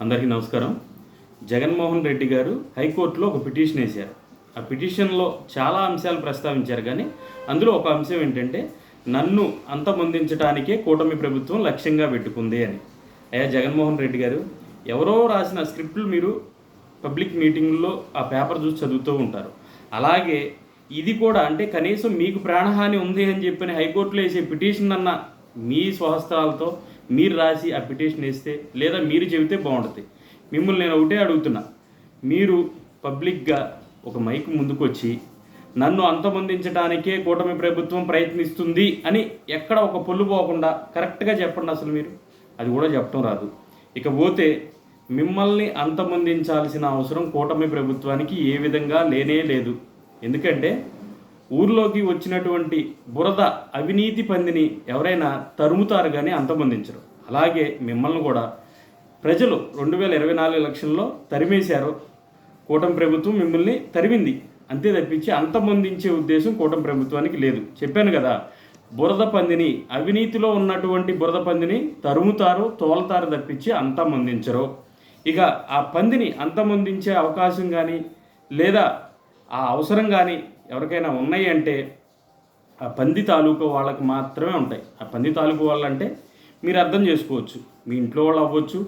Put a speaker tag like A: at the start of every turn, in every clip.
A: అందరికీ నమస్కారం. జగన్మోహన్ రెడ్డి గారు హైకోర్టులో ఒక పిటిషన్ వేశారు. ఆ పిటిషన్లో చాలా అంశాలు ప్రస్తావించారు కానీ అందులో ఒక అంశం ఏంటంటే నన్ను అంతమొందించడానికే కూటమి ప్రభుత్వం లక్ష్యంగా పెట్టుకుంది అని. అయ్యా జగన్మోహన్ రెడ్డి గారు ఎవరో రాసిన స్క్రిప్ట్లు మీరు పబ్లిక్ మీటింగ్లో ఆ పేపర్ చూసి చదువుతూ ఉంటారు. అలాగే ఇది కూడా అంటే కనీసం మీకు ప్రాణహాని ఉంది అని చెప్పిన హైకోర్టులో వేసే పిటిషన్ అన్న మీ స్వహస్తాలతో మీరు రాసి ఆ పిటిషన్ వేస్తే లేదా మీరు చెబితే బాగుంటుంది మిమ్మల్ని నేను ఒకటే అడుగుతున్నా. మీరు పబ్లిక్గా ఒక మైక్ ముందుకొచ్చి నన్ను అంతమొందించడానికే కూటమి ప్రభుత్వం ప్రయత్నిస్తుంది అని ఎక్కడ ఒక పొల్లు పోకుండా కరెక్ట్గా చెప్పండి అసలు మీరు. అది కూడా చెప్పడం రాదు. ఇక పోతే మిమ్మల్ని అంతమొందించాల్సిన అవసరం కూటమి ప్రభుత్వానికి ఏ విధంగా లేనే లేదు. ఎందుకంటే ఊర్లోకి వచ్చినటువంటి బురద అవినీతి పందిని ఎవరైనా తరుముతారు కానీ అంతమొందించరు. అలాగే మిమ్మల్ని కూడా ప్రజలు రెండు వేల ఇరవై నాలుగు ఎలక్షన్లో తరిమేశారు. కూటమి ప్రభుత్వం మిమ్మల్ని తరిమింది. అంతే తప్పించి అంతమొందించే ఉద్దేశం కూటమి ప్రభుత్వానికి లేదు. చెప్పాను కదా బురద పందిని అవినీతిలో ఉన్నటువంటి బురద పందిని తరుముతారు తోలతారు తప్పించి అంతమొందించరు. ఇక ఆ పందిని అంతమొందించే అవకాశం కానీ లేదా ఆ అవసరం కానీ ఎవరికైనా ఉన్నాయి అంటే ఆ పంది తాలూకు వాళ్ళకి మాత్రమే ఉంటాయి. ఆ పంది తాలూకు వాళ్ళంటే మీరు అర్థం చేసుకోవచ్చు. మీ ఇంట్లో వాళ్ళు అవ్వచ్చు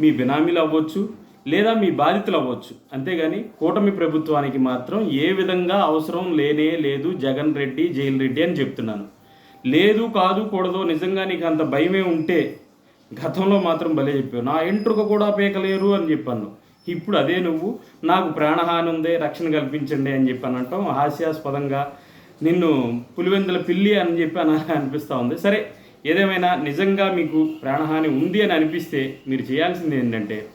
A: మీ బినామీలు అవ్వచ్చు లేదా మీ బాధితులు అవ్వచ్చు. అంతేగాని కూటమి ప్రభుత్వానికి మాత్రం ఏ విధంగా అవసరం లేనే లేదు జగన్ రెడ్డి జైల్ రెడ్డి అని చెప్తున్నాను. లేదు కాదు కూడదు నిజంగా నీకు అంత భయమే ఉంటే గతంలో మాత్రం భలే చెప్పావు. నా ఎంట్రుక కూడా పీకలేరు అని చెప్పాను. ఇప్పుడు అదే నువ్వు నాకు ప్రాణహాని ఉందే రక్షణ కల్పించండి అని చెప్పి అంటాం. హాస్యాస్పదంగా నిన్ను పులివెందుల పిల్లి అని చెప్పి అని అనిపిస్తూ ఉంది. సరే ఏదేమైనా నిజంగా మీకు ప్రాణహాని ఉంది అని అనిపిస్తే మీరు చేయాల్సింది ఏంటంటే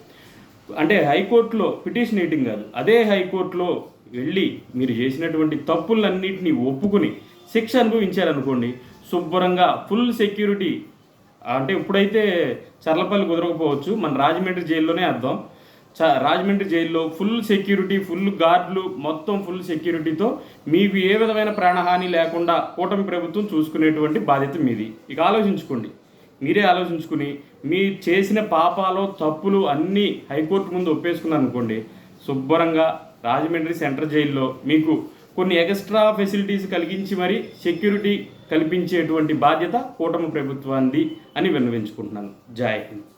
A: అంటే హైకోర్టులో పిటిషన్ వేయటం కాదు. అదే హైకోర్టులో వెళ్ళి మీరు చేసినటువంటి తప్పులన్నింటినీ ఒప్పుకుని శిక్ష అనుభవించారనుకోండి శుభ్రంగా ఫుల్ సెక్యూరిటీ అంటే ఇప్పుడైతే చర్లపల్లి కుదరకపోవచ్చు మన రాజమండ్రి జైల్లోనే అర్థం. రాజమండ్రి జైల్లో ఫుల్ సెక్యూరిటీ ఫుల్ గార్డులు మొత్తం ఫుల్ సెక్యూరిటీతో మీకు ఏ విధమైన ప్రాణహాని లేకుండా కూటమి ప్రభుత్వం చూసుకునేటువంటి బాధ్యత మీది. ఇక ఆలోచించుకోండి. మీరే ఆలోచించుకుని మీ చేసిన పాపాలు తప్పులు అన్నీ హైకోర్టు ముందు ఒప్పేసుకున్నారు అనుకోండి శుభ్రంగా రాజమండ్రి సెంట్రల్ జైల్లో మీకు కొన్ని ఎక్స్ట్రా ఫెసిలిటీస్ కలిగించి మరి సెక్యూరిటీ కల్పించేటువంటి బాధ్యత కూటమి ప్రభుత్వాన్ని అని విన్నవించుకుంటున్నాను. జై హింద్.